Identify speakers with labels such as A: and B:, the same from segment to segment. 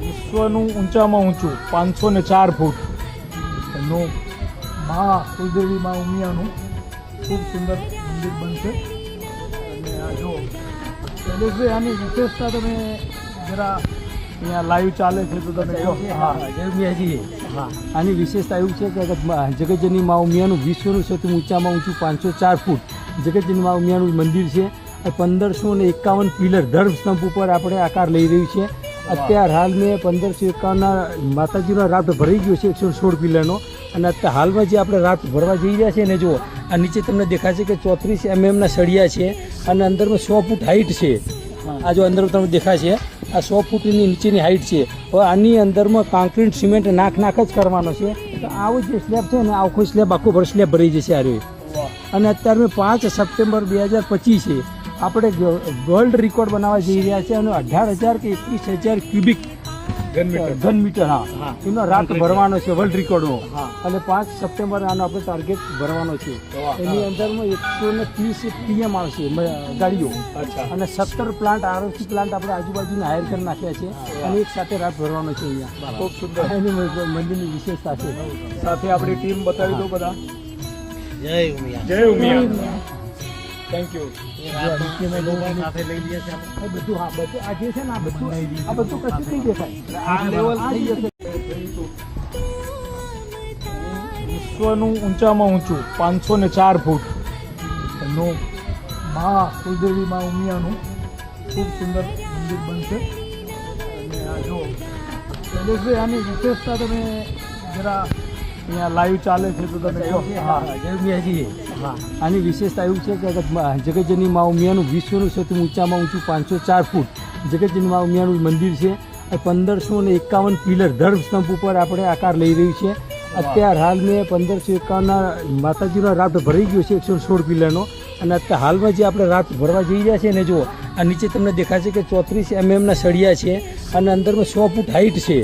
A: વિશ્વનું ઊંચામાં ઊંચું પાંચસો ને ચાર ફૂટ. એનું મા કુલદેવી મા ઉમિયાનું ખૂબ સુંદર મંદિર બનશે. અને આ જો પેલેસે આની વિશેષતા તમે જરા અહીંયા લાઈવ ચાલે છે તો તમે જો હા.
B: જયમિયાજી હા. આની વિશેષતા એવું છે કે જગતજની મા ઉમિયાનું વિશ્વનું સૌથી ઊંચામાં ઊંચું પાંચસો ચાર ફૂટ. જગતજની મા ઉમિયાનું મંદિર છે. પંદરસો ને એકાવન પિલર ધર્મ સ્તંભ ઉપર આપણે આકાર લઈ રહ્યું છે. અત્યાર હાલ મેં પંદરસો એકાવનના માતાજીનો રાફ્ટ ભરાઈ ગયો છે એકસો સોળ પિલરનો અને અત્યારે હાલમાં જે આપણે રાફ્ટ ભરવા જઈ રહ્યા છે ને જુઓ આ નીચે તમને દેખાશે કે ચોત્રીસ એમએમના સળિયા છે અને અંદરમાં સો ફૂટ હાઇટ છે. આ જો અંદર તમને દેખાશે આ સો ફૂટની નીચેની હાઇટ છે. હવે આની અંદરમાં કોન્ક્રીટ સિમેન્ટ નાખ નાખ જ કરવાનો છે. તો આવો જે સ્લેબ છે ને આખો સ્લેબ આખો ભર સ્લેબ ભરાઈ જશે આ અને અત્યારે પાંચ સપ્ટેમ્બર બે હજાર પચીસે આપણે વર્લ્ડ રેકોર્ડ બનાવવા જઈ રહ્યા છે અને અઢાર હજાર કે એકવીસ હજાર ક્યુબિક
A: ઘન મીટર.
B: હા. એનો રાત ભરવાનો છે વર્લ્ડ રેકોર્ડનો
A: હા.
B: અને પાંચ સપ્ટેમ્બર આનો આપણે ટાર્ગેટ ભરવાનો છે. એની અંદરમાં એકસો ને ત્રીસ પીએમ આવશે ગાડીઓ. અને સત્તર પ્લાન્ટ આરોસી પ્લાન્ટ આપણે આજુબાજુના હાયર કરી નાખ્યા છે. અને એક સાથે રાત ભરવાનો છે અહીંયા.
A: ખૂબ સુંદર.
B: એની મંદિરની વિશેષતા છે.
A: સાથે આપણી ટીમ બતાવી દો બધા.
C: જય ઉમિયા.
A: જય ઉમિયા. થેન્ક યુ
C: સાથે લઈ લઈએ છીએ
B: બધું હા બધું આ જે છે ને આ બધું આ બધું કશું નહીં દેખાય. આ લેવલ થઈ જશે.
A: વિશ્વનું ઊંચામાં ઊંચું પાંચસો ને ચાર ફૂટ. એનું મા કુલદેવી મા ઉમિયાનું ખૂબ સુંદર મંદિર બનશે. અને આ જો શૈલેષભાઈ આની વિશેષતા તમે જરા અહીંયા લાઈવ ચાલે છે તો તમે કહો. હા.
B: આની વિશેષતા એવું છે કે જગતજની મા ઉમિયાનું વિશ્વનું સૌથી ઊંચામાં ઊંચું પાંચસો ચાર ફૂટ જગતજની મા ઉમિયાનું મંદિર છે. પંદરસો ને એકાવન પિલર ધર્મ સ્તંભ ઉપર આપણે આકાર લઈ રહ્યું છે. અત્યાર હાલ મેં પંદરસો એકાવનના માતાજીનો રાફ્ટ ભરાઈ ગયો છે એકસો સોળ પિલરનો. અને અત્યારે હાલમાં જે આપણે રાફ્ટ ભરવા જઈ રહ્યા છે ને જુઓ આ નીચે તમને દેખાશે કે ચોત્રીસ એમએમના સળિયા છે અને અંદરમાં સો ફૂટ હાઇટ છે.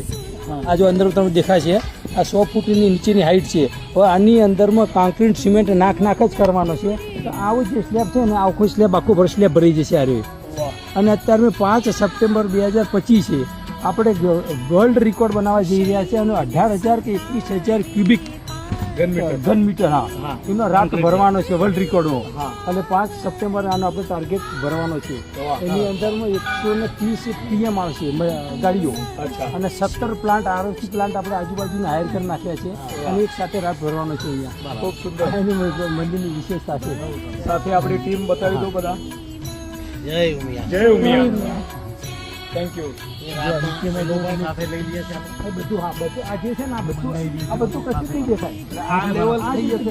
B: આ જો અંદર તમને છે આ સો ફૂટની નીચેની હાઇટ છે. હવે આની અંદરમાં કોન્ક્રીટ સિમેન્ટ નાખ નાખ જ કરવાનો છે. તો આવો જે સ્લેબ છે ને આખો સ્લેબ આખો ભર સ્લેબ ભરી જશે આ રહ્યો. અને અત્યારે મેં પાંચ સપ્ટેમ્બર બે હજાર પચીસે આપણે વર્લ્ડ રેકોર્ડ બનાવવા જઈ રહ્યા છે અને અઢાર હજાર કે એકવીસ હજાર ક્યુબિક
A: ઘન મીટર.
B: હા. એનો રાત ભરવાનો છે વર્લ્ડ રેકોર્ડનો અને પાંચ સપ્ટેમ્બર આનો આપણે ટાર્ગેટ ભરવાનો છે. એની અંદરમાં એકસો ને ત્રીસ પીએમ આવશે ગાડીઓ. અને સત્તર પ્લાન્ટ આરોસી પ્લાન્ટ આપણે આજુબાજુના હાયર કરી નાખ્યા છે. અને એક સાથે રાત ભરવાનો છે અહીંયા.
A: ખૂબ સુંદર.
B: એની મંદિરની વિશેષતા છે.
A: સાથે આપણી ટીમ બતાવી દો બધા.
C: જય ઉમિયા.
A: જય ઉમિયા. થેન્ક યુ
C: સાથે લઈ લઈએ છીએ.
B: બધું હા બધું આ જે છે ને આ બધું આ બધું કશું થઈ જશે. આ લેવલ થઈ જશે.